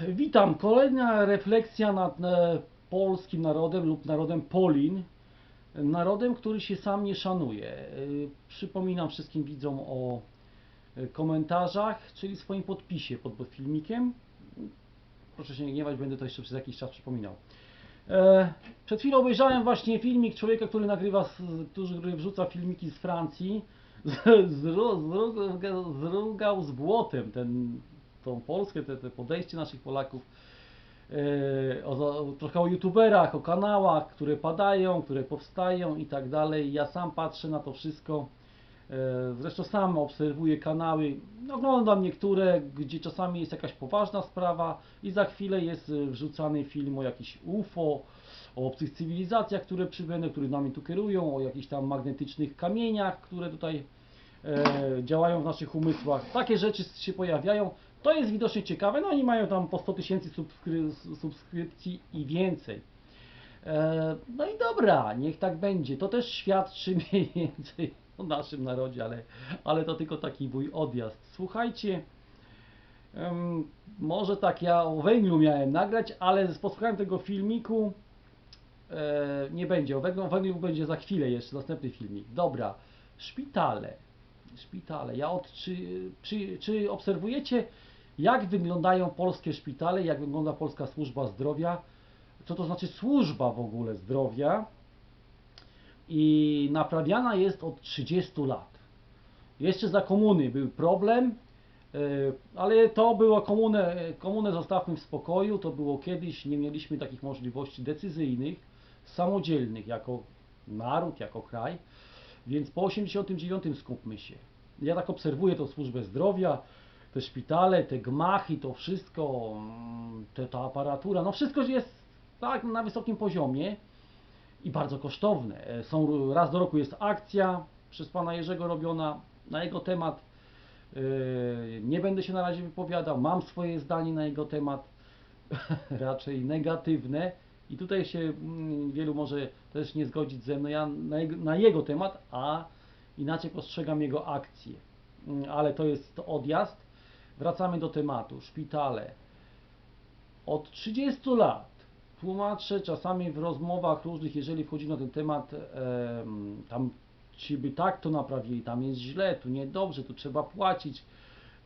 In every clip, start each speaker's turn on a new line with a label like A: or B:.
A: Witam. Kolejna refleksja nad e, polskim narodem lub narodem Polin. Narodem, który się sam nie szanuje. E, Przypominam wszystkim widzom o e, komentarzach, czyli swoim podpisie pod filmikiem. Proszę się nie gniewać, będę to jeszcze przez jakiś czas przypominał. Przed chwilą obejrzałem właśnie filmik człowieka, który nagrywa, który wrzuca filmiki z Francji. Zrugał z błotem ten, tą Polskę, te, te podejście naszych Polaków. E, o, trochę o youtuberach, o kanałach, które padają, które powstają i tak dalej. Ja sam patrzę na to wszystko. E, Zresztą sam obserwuję kanały, oglądam niektóre, gdzie czasami jest jakaś poważna sprawa i za chwilę jest e, wrzucany film o jakichś UFO, o obcych cywilizacjach, które przybędą, które nami tu kierują, o jakichś tam magnetycznych kamieniach, które tutaj e, działają w naszych umysłach. Takie rzeczy się pojawiają. To jest widocznie ciekawe. No oni mają tam po 100 tysięcy subskry- subskrypcji i więcej. E, No i dobra, niech tak będzie. To też świadczy mniej więcej o naszym narodzie, ale, ale to tylko taki mój odjazd. Słuchajcie, em, może tak ja o węglu miałem nagrać, ale posłuchałem tego filmiku. E, nie będzie, o węglu, o węglu będzie za chwilę jeszcze, następny filmik. Dobra, szpitale. Szpitale. Ja od, czy, czy, czy obserwujecie, jak wyglądają polskie szpitale, jak wygląda polska służba zdrowia? Co to znaczy służba w ogóle zdrowia? I naprawiana jest od 30 lat. Jeszcze za komuny był problem, e, ale to było komunę, komunę zostawmy w spokoju, to było kiedyś, nie mieliśmy takich możliwości decyzyjnych, samodzielnych jako naród, jako kraj, więc po 89 skupmy się. Ja tak obserwuję tą służbę zdrowia, te szpitale, te gmachy, to wszystko, mm, te, ta aparatura, no wszystko jest tak na wysokim poziomie i bardzo kosztowne. E, Są, raz do roku jest akcja przez pana Jerzego robiona na jego temat. E, Nie będę się na razie wypowiadał, mam swoje zdanie na jego temat, raczej negatywne. I tutaj się mm, wielu może też nie zgodzić ze mną. Ja na jego, na jego temat, a inaczej postrzegam jego akcję. Mm, Ale to jest odjazd. Wracamy do tematu. Szpitale. Od 30 lat tłumaczę czasami w rozmowach różnych, jeżeli wchodzi na ten temat, em, tam ci by tak to naprawili, tam jest źle, tu niedobrze, tu trzeba płacić,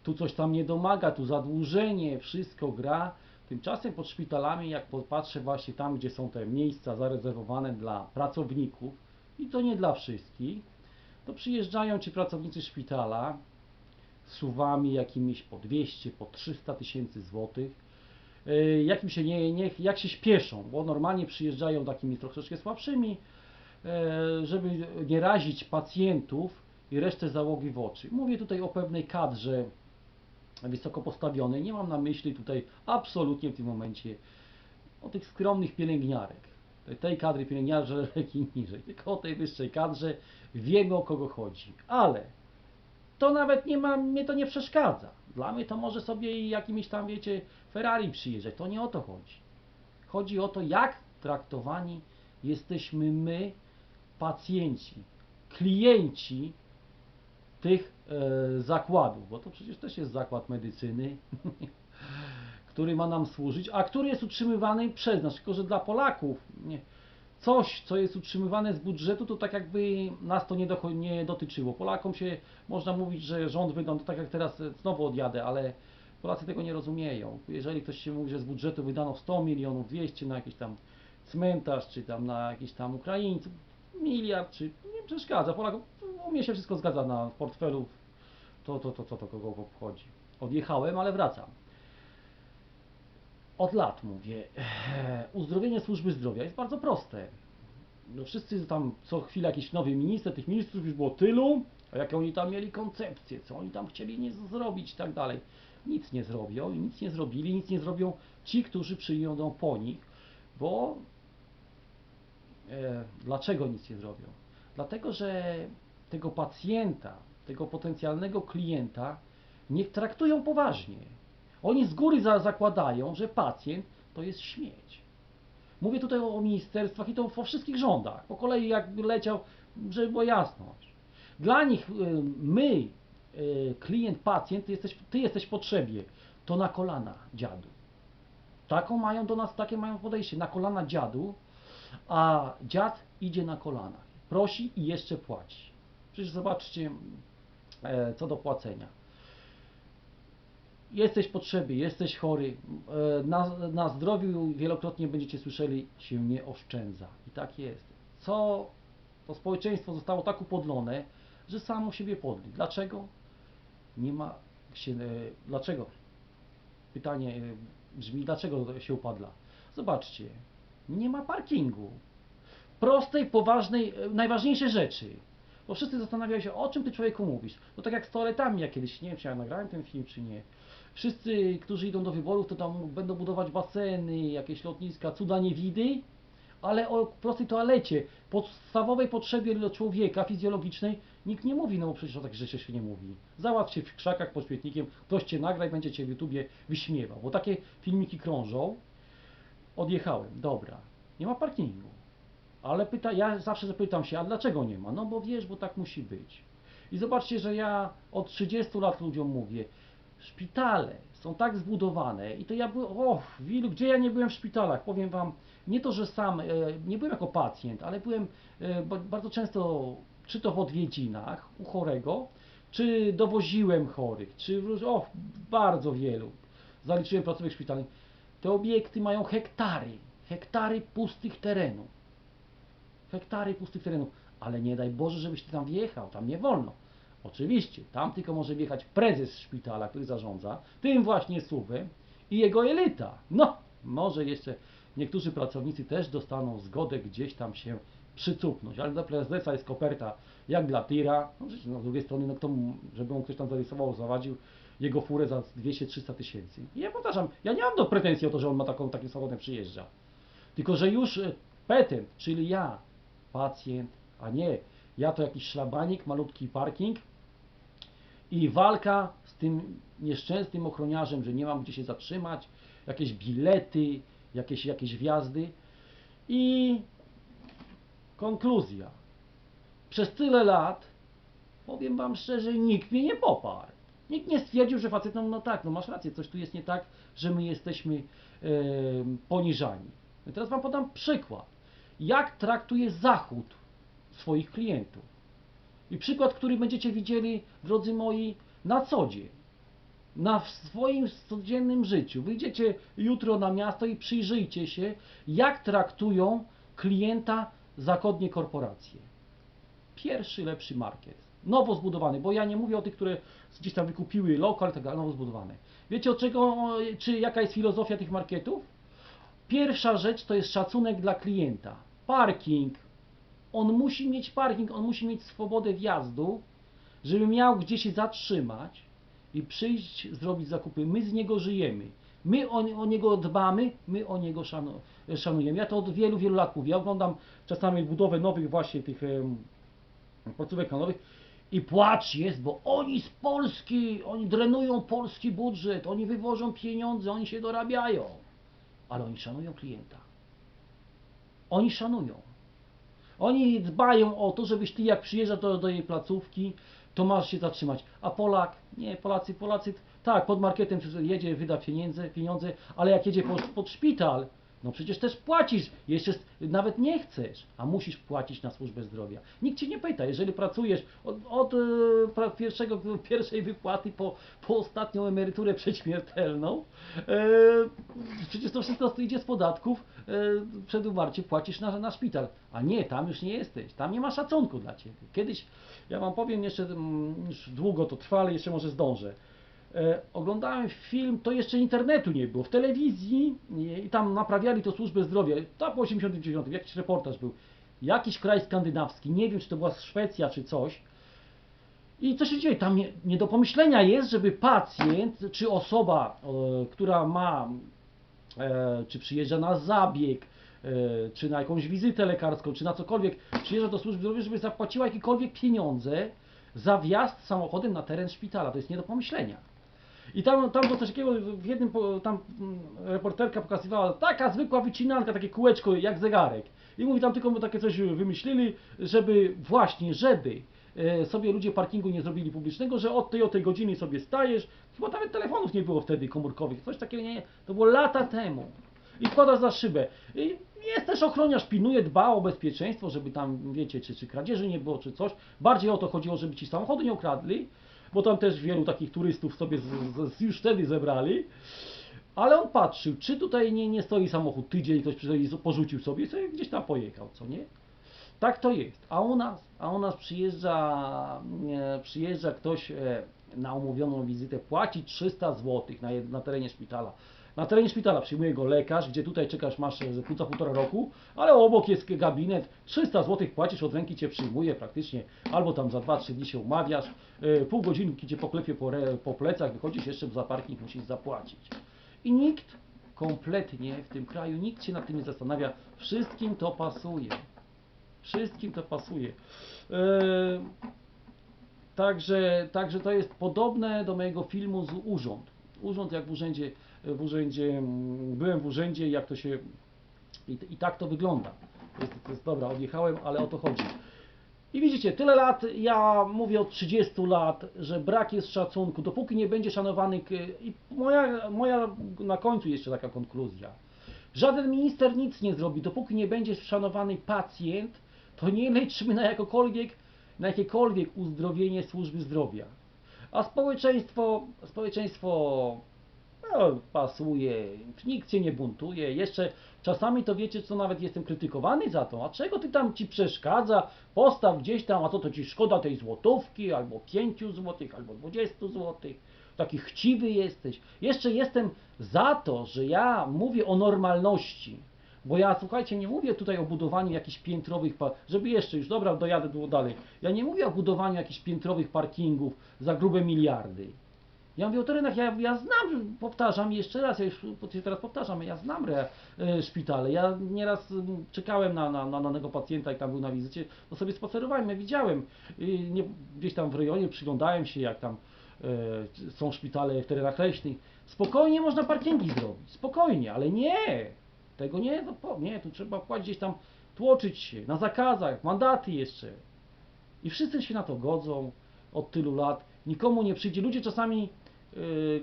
A: tu coś tam nie domaga, tu zadłużenie, wszystko gra. Tymczasem pod szpitalami, jak popatrzę właśnie tam, gdzie są te miejsca zarezerwowane dla pracowników, i to nie dla wszystkich, to przyjeżdżają ci pracownicy szpitala suwami jakimiś po 200, po 300 tysięcy złotych, y, jak im się nie, nie, jak się śpieszą, bo normalnie przyjeżdżają takimi troszeczkę słabszymi, e, żeby nie razić pacjentów i resztę załogi w oczy. Mówię tutaj o pewnej kadrze wysoko postawionej. Nie mam na myśli tutaj absolutnie w tym momencie o tych skromnych pielęgniarek. Tej- kadry pielęgniarek i niżej, tylko o tej wyższej kadrze wiemy o kogo chodzi. Ale to nawet nie ma, mnie to nie przeszkadza. Dla mnie to może sobie i jakimiś tam, wiecie, Ferrari przyjeżdżać. To nie o to chodzi. Chodzi o to, jak traktowani jesteśmy my, pacjenci, klienci tych e, zakładów, bo to przecież też jest zakład medycyny, który ma nam służyć, a który jest utrzymywany przez nas, tylko że dla Polaków nie, coś, co jest utrzymywane z budżetu, to tak jakby nas to nie, docho- nie dotyczyło. Polakom się, można mówić, że rząd wygląda tak jak teraz, e, znowu odjadę, ale Polacy tego nie rozumieją. Jeżeli ktoś się mówi, że z budżetu wydano 100 milionów, 200 na jakiś tam cmentarz, czy tam na jakiś tam Ukraińców, miliard, czy nie przeszkadza. Polakom, u mnie się wszystko zgadza na portfelu, to, to, to, to, to kogo obchodzi. Odjechałem, ale wracam. Od lat mówię, uzdrowienie służby zdrowia jest bardzo proste. No wszyscy tam co chwilę jakiś nowy minister, tych ministrów już było tylu, a jakie oni tam mieli koncepcje, co oni tam chcieli nie zrobić i tak dalej. Nic nie zrobią nic nie zrobili, nic nie zrobią ci, którzy przyjdą po nich, bo e, dlaczego nic nie zrobią? Dlatego, że tego pacjenta, tego potencjalnego klienta nie traktują poważnie. Oni z góry za, zakładają, że pacjent to jest śmieć. Mówię tutaj o, ministerstwach i to o wszystkich rządach. Po kolei jak leciał, żeby była jasność. Dla nich y, my, y, klient, pacjent, ty jesteś, ty jesteś w potrzebie. To na kolana, dziadu. Taką mają do nas, takie mają podejście. Na kolana dziadu, a dziad idzie na kolanach. Prosi i jeszcze płaci. Przecież zobaczcie, e, co do płacenia. Jesteś potrzeby, jesteś chory, e, na, na zdrowiu wielokrotnie będziecie słyszeli się nie oszczędza. I tak jest. Co to społeczeństwo zostało tak upodlone, że samo siebie podli. Dlaczego? Nie ma się. e, Dlaczego? Pytanie e, brzmi, dlaczego się upadla? Zobaczcie, nie ma parkingu. Prostej, poważnej, najważniejszej rzeczy. Bo wszyscy zastanawiają się, o czym ty człowieku mówisz. To tak jak z toaletami, jak kiedyś, nie wiem, czy ja nagrałem ten film, czy nie. Wszyscy, którzy idą do wyborów, to tam będą budować baseny, jakieś lotniska, cuda niewidy, ale o prostej toalecie, podstawowej potrzebie dla człowieka fizjologicznej nikt nie mówi, no bo przecież o takich rzeczach się nie mówi. Załatw się w krzakach pod śmietnikiem, ktoś cię nagra i będzie cię w YouTubie wyśmiewał, bo takie filmiki krążą. Odjechałem, dobra, nie ma parkingu. Ale pyta, ja zawsze zapytam się, a dlaczego nie ma? No bo wiesz, bo tak musi być. I zobaczcie, że ja od 30 lat ludziom mówię, szpitale są tak zbudowane i to ja byłem, o, wielu, gdzie ja nie byłem w szpitalach, powiem wam, nie to, że sam, e, nie byłem jako pacjent, ale byłem e, ba- bardzo często, czy to w odwiedzinach u chorego, czy dowoziłem chorych, czy, w- o, bardzo wielu, zaliczyłem placówek szpitalnych. Te obiekty mają hektary, hektary pustych terenów hektary pustych terenów, ale nie daj Boże, żebyś ty tam wjechał, tam nie wolno. Oczywiście, tam tylko może wjechać prezes szpitala, który zarządza, tym właśnie suwem i jego elita. No, może jeszcze niektórzy pracownicy też dostaną zgodę gdzieś tam się przycupnąć, ale dla prezesa jest koperta jak dla tira, no, no, z drugiej strony, no, kto, żeby on ktoś tam zarysował, zawadził jego furę za 200-300 tysięcy. I ja powtarzam, ja nie mam do pretensji o to, że on ma taką, takim samochodem przyjeżdża. Tylko, że już e, petent, czyli ja, pacjent, a nie ja to jakiś szlabanik, malutki parking i walka z tym nieszczęsnym ochroniarzem, że nie mam gdzie się zatrzymać, jakieś bilety, jakieś, jakieś wjazdy i konkluzja. Przez tyle lat, powiem Wam szczerze, nikt mnie nie poparł. Nikt nie stwierdził, że facet, no, tak, no masz rację, coś tu jest nie tak, że my jesteśmy e, poniżani. Teraz Wam podam przykład. Jak traktuje Zachód swoich klientów. I przykład, który będziecie widzieli, drodzy moi, na co dzień. Na w swoim codziennym życiu. Wyjdziecie jutro na miasto i przyjrzyjcie się, jak traktują klienta zachodnie korporacje. Pierwszy lepszy market. Nowo zbudowany, bo ja nie mówię o tych, które gdzieś tam wykupiły lokal, tak nowo zbudowane. Wiecie od czego, czy jaka jest filozofia tych marketów? Pierwsza rzecz to jest szacunek dla klienta. Parking. On musi mieć parking, on musi mieć swobodę wjazdu, żeby miał gdzie się zatrzymać i przyjść, zrobić zakupy. My z niego żyjemy. My o, o niego dbamy, my o niego szanu, szanujemy. Ja to od wielu, wielu lat mówię. Ja oglądam czasami budowę nowych właśnie tych em, placówek handlowych i płacz jest, bo oni z Polski, oni drenują polski budżet, oni wywożą pieniądze, oni się dorabiają ale oni szanują klienta. Oni szanują. Oni dbają o to, żebyś ty jak przyjeżdżasz do, do jej placówki, to masz się zatrzymać. A Polak, nie, Polacy, Polacy, tak, pod marketem jedzie, wyda pieniądze, pieniądze, ale jak jedzie pod, pod szpital, no przecież też płacisz, jeszcze nawet nie chcesz, a musisz płacić na służbę zdrowia. Nikt cię nie pyta, jeżeli pracujesz od, od e, pierwszego, pierwszej wypłaty po, po ostatnią emeryturę przedśmiertelną, e, przecież to wszystko idzie z podatków, e, przed umarciem płacisz na, na szpital, a nie, tam już nie jesteś, tam nie ma szacunku dla ciebie. Kiedyś, ja wam powiem jeszcze, mm, już długo to trwa, ale jeszcze może zdążę. E, oglądałem film, to jeszcze internetu nie było, w telewizji i tam naprawiali to służbę zdrowia, to po 89, jakiś reportaż był, jakiś kraj skandynawski, nie wiem czy to była Szwecja czy coś, i co się dzieje? Tam nie, nie do pomyślenia jest, żeby pacjent czy osoba, e, która ma, e, czy przyjeżdża na zabieg, e, czy na jakąś wizytę lekarską, czy na cokolwiek, przyjeżdża do służby zdrowia, żeby zapłaciła jakiekolwiek pieniądze za wjazd samochodem na teren szpitala. To jest nie do pomyślenia. I tam, tam było coś takiego, w jednym, tam mm, reporterka pokazywała, taka zwykła wycinanka, takie kółeczko jak zegarek. I mówi, tam tylko takie coś wymyślili, żeby właśnie, żeby e, sobie ludzie parkingu nie zrobili publicznego, że od tej o tej godziny sobie stajesz, chyba nawet telefonów nie było wtedy komórkowych, coś takiego nie, to było lata temu. I wkładasz za szybę. I jest też ochroniarz, pilnuje, dba o bezpieczeństwo, żeby tam, wiecie, czy, czy kradzieży nie było, czy coś. Bardziej o to chodziło, żeby ci samochody nie ukradli, bo tam też wielu takich turystów sobie z, z, już wtedy zebrali. Ale on patrzył, czy tutaj nie, nie stoi samochód tydzień, ktoś i porzucił sobie, sobie gdzieś tam pojechał, co nie? Tak to jest. A u nas, a u nas przyjeżdża, e, przyjeżdża ktoś e, na umówioną wizytę, płaci 300 zł na, na terenie szpitala. Na terenie szpitala przyjmuje go lekarz, gdzie tutaj czekasz, masz e, za pół- za półtora roku, ale obok jest gabinet, 300 zł płacisz, od ręki cię przyjmuje praktycznie, albo tam za 2-3 dni się umawiasz, e, pół godzinki cię poklepie po, re, po plecach, wychodzisz jeszcze za parking, musisz zapłacić. I nikt, kompletnie w tym kraju, nikt się nad tym nie zastanawia, wszystkim to pasuje. Wszystkim to pasuje. Eee, także, także to jest podobne do mojego filmu z Urząd. Urząd jak w urzędzie, w urzędzie, byłem w urzędzie jak to się i, i tak to wygląda. To jest, to jest dobra, odjechałem, ale o to chodzi. I widzicie, tyle lat, ja mówię od 30 lat, że brak jest szacunku, dopóki nie będzie szanowany, i moja, moja na końcu jeszcze taka konkluzja. Żaden minister nic nie zrobi, dopóki nie będzie szanowany pacjent, to nie liczymy na jakokolwiek, na jakiekolwiek uzdrowienie służby zdrowia. A społeczeństwo, społeczeństwo no, pasuje, nikt się nie buntuje. Jeszcze czasami to wiecie, co nawet jestem krytykowany za to. A czego ty tam ci przeszkadza? Postaw gdzieś tam, a to to ci szkoda tej złotówki, albo 5 złotych, albo 20 złotych. Taki chciwy jesteś. Jeszcze jestem za to, że ja mówię o normalności. Bo ja, słuchajcie, nie mówię tutaj o budowaniu jakichś piętrowych, żeby jeszcze już, dobra, dojadę tu dalej. Ja nie mówię o budowaniu jakichś piętrowych parkingów za grube miliardy. Ja mówię o terenach, ja, ja znam, powtarzam jeszcze raz, ja już teraz powtarzam, ja znam re, e, szpitale. Ja nieraz czekałem na, na, na danego pacjenta i tam był na wizycie, to sobie spacerowałem, ja widziałem, y, nie, gdzieś tam w rejonie przyglądałem się, jak tam e, są szpitale w terenach leśnych. Spokojnie można parkingi zrobić, spokojnie, ale nie, tego nie, no, nie, tu trzeba płacić gdzieś tam, tłoczyć się, na zakazach, mandaty jeszcze. I wszyscy się na to godzą od tylu lat. Nikomu nie przyjdzie. Ludzie czasami,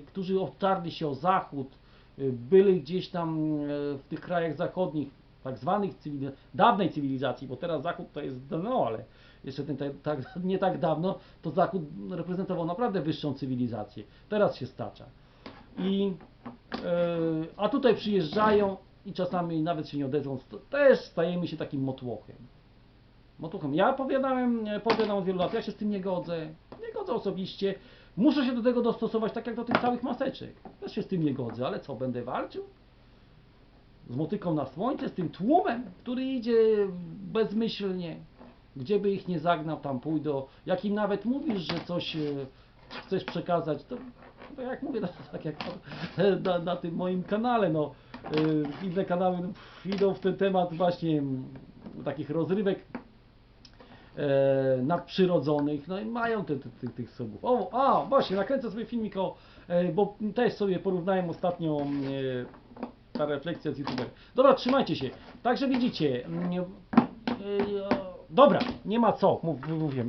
A: którzy otarli się o Zachód, y, byli gdzieś tam y, w tych krajach zachodnich, tak zwanych dawnej cywilizacji, bo teraz Zachód to jest, no ale jeszcze ten, tak, tak, nie tak dawno, to Zachód reprezentował naprawdę wyższą cywilizację. Teraz się stacza. I, y, a tutaj przyjeżdżają i czasami nawet się nie odezwą, też stajemy się takim motłochem. Motuchem. Ja powiadałem, powiadam od wielu lat, ja się z tym nie godzę. Nie godzę osobiście. Muszę się do tego dostosować, tak jak do tych całych maseczek. Też się z tym nie godzę, ale co, będę walczył? Z motyką na słońce, z tym tłumem, który idzie bezmyślnie. Gdzie by ich nie zagnał, tam pójdą. Jak im nawet mówisz, że coś e, chcesz przekazać, to, to jak mówię, to tak jak na, na tym moim kanale, no e, inne kanały no, idą w ten temat właśnie mm, takich rozrywek e, nadprzyrodzonych, no i mają te, te, te, tych subów. O, a właśnie, nakręcę sobie filmik o, e, bo też sobie porównałem ostatnio e, ta refleksja z youtuber. Dobra, trzymajcie się. Także widzicie, mm, e, dobra, nie ma co, mów, mówię.